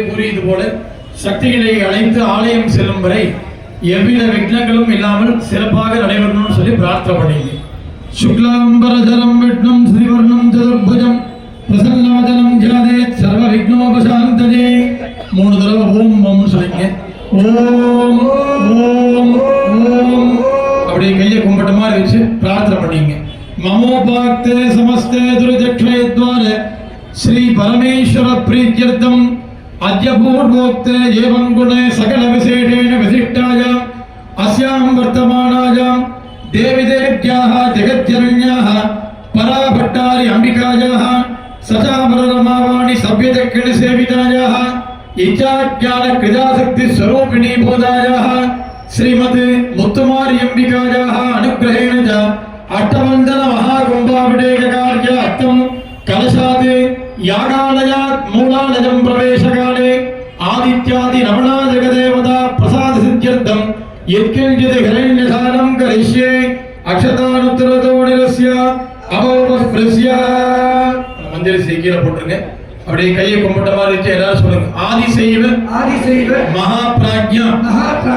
கூறியது போல சக்திகளை அழைத்து ஆலயம் செல்லும் வரை எவ்வித விக்னங்களும் இல்லாமல் சிறப்பாக நடைபெறணும்னு சொல்லி பிரார்த்தனை பண்ணிங்க சுக்லாம்பரதரம் விட்னம் ஸ்ரீவர்ணம் சதுர்புஜம் பிரசன்னவதனம் ஜாதே சர்வ விக்னோபசாந்ததே மூணு தடவை ஓம் ஓம்னு சொல்லிங்க ஓம் ஓம் ஓம். அப்படியே கையை கும்பிட்ட மாதிரி வச்சு பிரார்த்தனை பண்ணிங்க மமோபாக்தே சமஸ்தே துரிதக்ஷயத்வார ஸ்ரீ பரமேஸ்வர பிரீத்தியர்த்தம். అద్యపూర్వోక్తే ఏవం గుణే సకల విశేషేణ విశిష్టాయాం అస్యాం వర్తమానాయాం దేవిదేవ్యాః జగత్జనన్యాః పరాభట్టారి అంబికాయాః సచామరమావాణి సభ్యదక్షిణ సేవితాయాః ఇచ్చాజ్ఞాన క్రియాశక్తి స్వరూపిణీ బోధాయాః శ్రీమతి ముత్తుమారి అంబికాయాః అనుగ్రహేణ చ అష్టమండల కార్య అర్థం కలశాతే यागालयात् मूलालयं प्रवेशकाले आदित्यादि रमणा जगदेवता प्रसाद सिद्ध्यर्थं यत्किञ्चित् हिरण्यधानं करिष्ये अक्षतानुत्तरतोडिरस्य अभवस्पृश्य மஞ்சள் சீக்கிர போட்டுருங்க அப்படியே கையை கும்பிட்ட மாதிரி வச்சு எல்லாரும் சொல்லுங்க ஆதி செய்வ ஆதிசைவ மகா பிராஜ்யா மகாபிராஜ்ய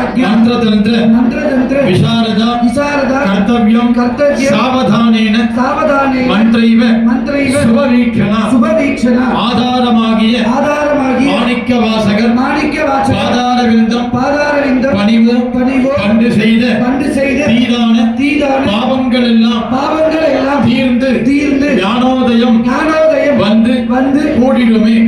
ஆதாரமாகிய ஆதாரமாகி மாணிக்க வாசகர் மாணிக்க வாசக பாதார விருந்தம் பாதாரவிந்தம். பணிவு. பணிவோ. கண்டு செய்த. பண்டு செய்த. தீதான. தீதான. பாவங்கள் எல்லாம் பாவங்கள் எல்லாம் தீர்ந்து. தீர்ந்து. ஞானோதயம். ஞானோதயம். வந்து வந்து கூடிடுமே. குருவை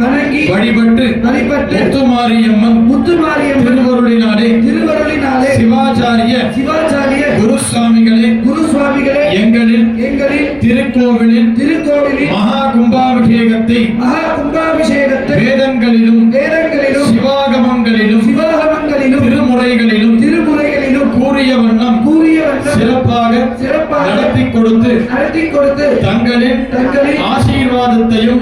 வணங்கி வழிபட்டு வழிபட்டு முத்துமாரியம்மன் முத்துமாரியம் திருவருளினாலே திருவருளினாலே சிவாச்சாரிய சிவாச்சாரிய குருசுவாமிகளே குரு சுவாமிகளே எங்களில் எங்களில் திருக்கோவிலில் மகா கும்பாபிஷேகத்தை மகா கும்பாபிஷேகத்தை வேதங்களிலும் வேதங்களிலும் சிவாகமங்களிலும் சிவாகமங்களிலும் திருமுறைகளிலும் திருமுறைகளிலும் கூறிய வண்ணம் கூறிய வண்ணம் சிறப்பாக சிறப்பாக நடத்தி கொடுத்து நடத்தி கொடுத்து தங்களின் தங்களின் ஆசீர்வாதத்தையும் ஆசீர்வாதத்தையும்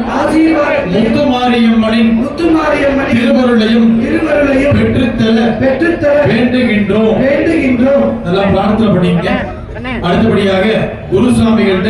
முத்துமாரியம்மனின் முத்துமாரியம்மனின் திருவருளையும் திருவருளையும் பெற்றுத்தர பெற்றுத்தர வேண்டுகின்றோம். வேண்டுகின்றோம். நல்லா பிரார்த்தனை பண்ணீங்க அடுத்தபடியாக குருசாமிகள்கிட்ட